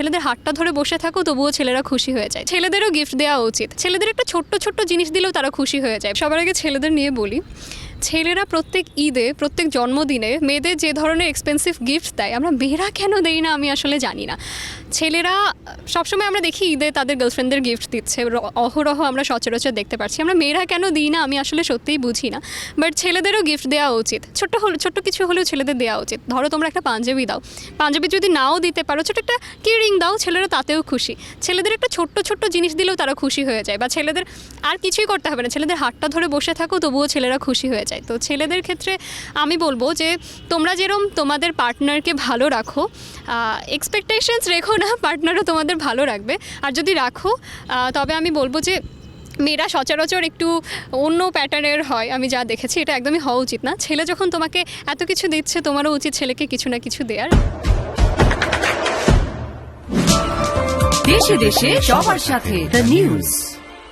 ছেলেদের হাতটা ধরে বসে থাকো, তবুও ছেলেরা খুশি হয়ে যায়। ছেলেদেরও গিফট দেওয়া উচিত। ছেলেদের একটা ছোট্ট ছোট্ট জিনিস দিলেও তারা খুশি হয়ে যায়। সবার আগে ছেলেদের নিয়ে বলি ছেলেরা প্রত্যেক ঈদে, প্রত্যেক জন্মদিনে মেয়েদের যে ধরনের এক্সপেন্সিভ গিফট দেয়, আমরা মেয়েরা কেন দেই না আমি আসলে জানি না। ছেলেরা, সবসময় আমরা দেখি ঈদে তাদের গার্লফ্রেন্ডদের গিফট দিচ্ছে অহরহ আমরা সচরাচর দেখতে পাচ্ছি আমরা মেয়েরা কেন দিই না আমি আসলে সত্যিই বুঝি না। বাট ছেলেদেরও গিফট দেওয়া উচিত। ছোট্ট হল, ছোট্ট কিছু হলেও ছেলেদের দেওয়া উচিত। ধরো তোমরা একটা পাঞ্জাবি দাও। পাঞ্জাবি যদি নাও দিতে পারো ছোট একটা কি রিং দাও, ছেলেরা তাতেও খুশি। ছেলেদের একটা ছোট্ট ছোট্ট জিনিস দিলেও তারা খুশি হয়ে যায়। বা ছেলেদের আর কিছুই করতে হবে না। ছেলেদের হাতটা ধরে বসে থাকো, তবুও ছেলেরা খুশি হয়ে যায়। তো ছেলেদের ক্ষেত্রে আমি বলব যে, তোমরা যেরম তোমাদের পার্টনারকে ভালো রাখো এক্সপেকটেশনস রেখো না পার্টনারও তোমাদের ভালো রাখবে। আর যদি রাখো তবে আমি বলব যে, মেয়েরা সচরাচর একটু অন্য প্যাটার্নের হয়, আমি যা দেখেছি, এটা একদমই হওয়া উচিত না। ছেলে যখন তোমাকে এত কিছু দিচ্ছে, তোমারও উচিত ছেলেকে কিছু না কিছু দেওয়ার দেশে দেশে সবার সাথে দ্য নিউজ